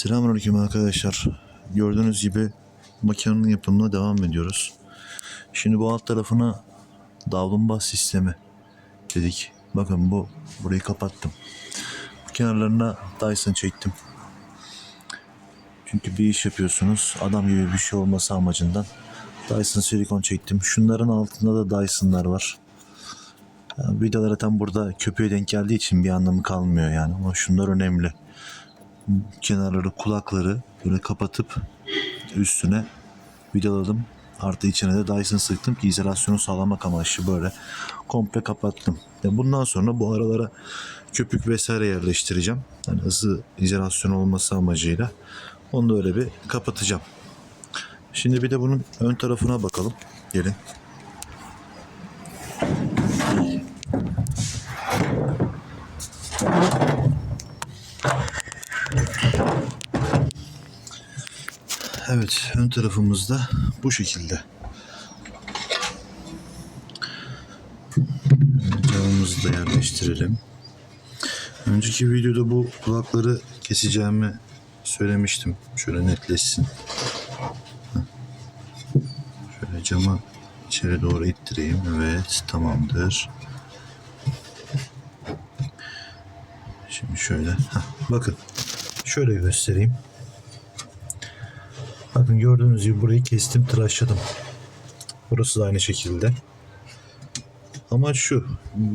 Selamünaleyküm arkadaşlar. Gördüğünüz gibi makinenin yapımına devam ediyoruz. Şimdi bu alt tarafına davlumbaz sistemi dedik. Bakın bu burayı kapattım. Bu kenarlarına Dyson çektim. Çünkü bir iş yapıyorsunuz. Adam gibi bir şey olması amacından Dyson silikon çektim. Şunların altında da Dyson'lar var. Yani vidalara tam burada köpüğe denk geldiği için bir anlamı kalmıyor yani. Ama şunlar önemli kenarları kulakları böyle kapatıp üstüne vidaladım. Artı içine de Dyson sıktım ki izolasyonu sağlamak amaçlı böyle komple kapattım. Ya bundan sonra bu aralara köpük vesaire yerleştireceğim. Yani ısı izolasyonu olması amacıyla. Onu da öyle bir kapatacağım. Şimdi bir de bunun ön tarafına bakalım. Gelin. Evet, ön tarafımızda bu şekilde. Camımızı da yerleştirelim. Önceki videoda bu kulakları keseceğimi söylemiştim. Şöyle netleşsin. Şöyle camı içeri doğru ittireyim. Evet, tamamdır. Şimdi şöyle. Heh, bakın. Şöyle göstereyim. Bakın gördüğünüz gibi burayı kestim, tıraşladım. Burası da aynı şekilde. Ama şu,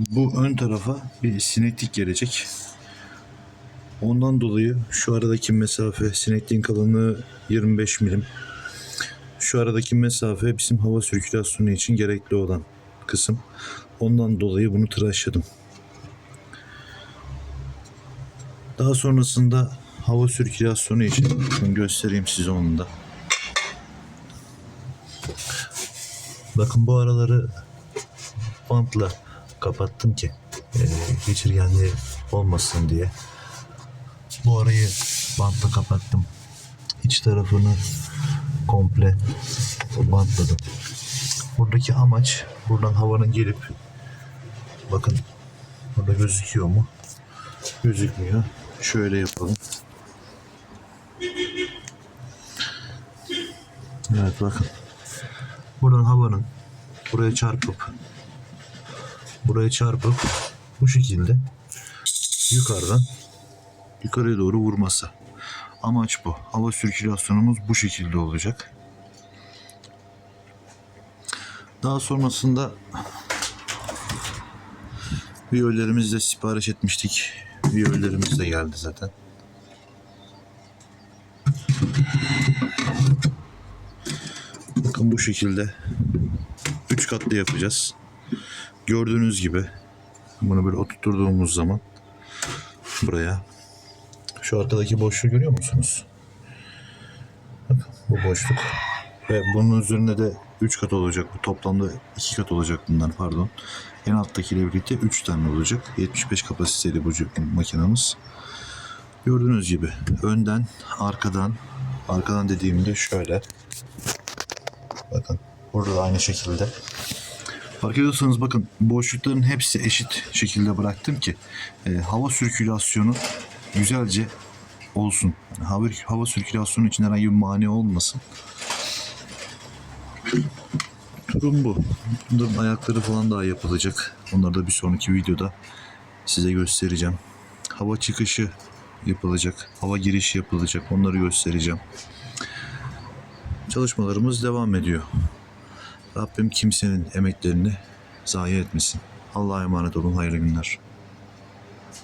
bu ön tarafa bir sineklik gelecek. Ondan dolayı şu aradaki mesafe, sinekliğin kalınlığı 25 milim. Şu aradaki mesafe bizim hava sirkülasyonu için gerekli olan kısım. Ondan dolayı bunu tıraşladım. Daha sonrasında hava sirkülasyonu için göstereyim size onu da. Bakın bu araları bantla kapattım ki e, geçirgenliği olmasın diye. Bu arayı bantla kapattım. İç tarafını komple bantladım. Buradaki amaç buradan havanın gelip bakın burada gözüküyor mu? Gözükmüyor. Şöyle yapalım. Evet bakın. Buradan havanın buraya çarpıp buraya çarpıp bu şekilde yukarıdan yukarıya doğru vurması. Amaç bu. Hava sirkülasyonumuz bu şekilde olacak. Daha sonrasında viyollerimizi de sipariş etmiştik. Viyollerimiz de geldi zaten. Bakın bu şekilde 3 katlı yapacağız. Gördüğünüz gibi bunu böyle oturttuğumuz zaman buraya şu arkadaki boşluğu görüyor musunuz? Bakın bu boşluk ve bunun üzerinde de 3 kat olacak. Bu toplamda 2 kat olacak bunlar pardon. En alttakiyle birlikte 3 tane olacak. 75 kapasiteli bu makinamız. Gördüğünüz gibi önden, arkadan, arkadan dediğimde şöyle Bakın burada da aynı şekilde. Fark ediyorsanız bakın boşlukların hepsi eşit şekilde bıraktım ki e, hava sirkülasyonu güzelce olsun. Yani hava, hava sirkülasyonu için herhangi bir mani olmasın. Durum bu. Bunların ayakları falan daha yapılacak. Onları da bir sonraki videoda size göstereceğim. Hava çıkışı yapılacak. Hava girişi yapılacak. Onları göstereceğim çalışmalarımız devam ediyor. Rabbim kimsenin emeklerini zayi etmesin. Allah'a emanet olun. Hayırlı günler.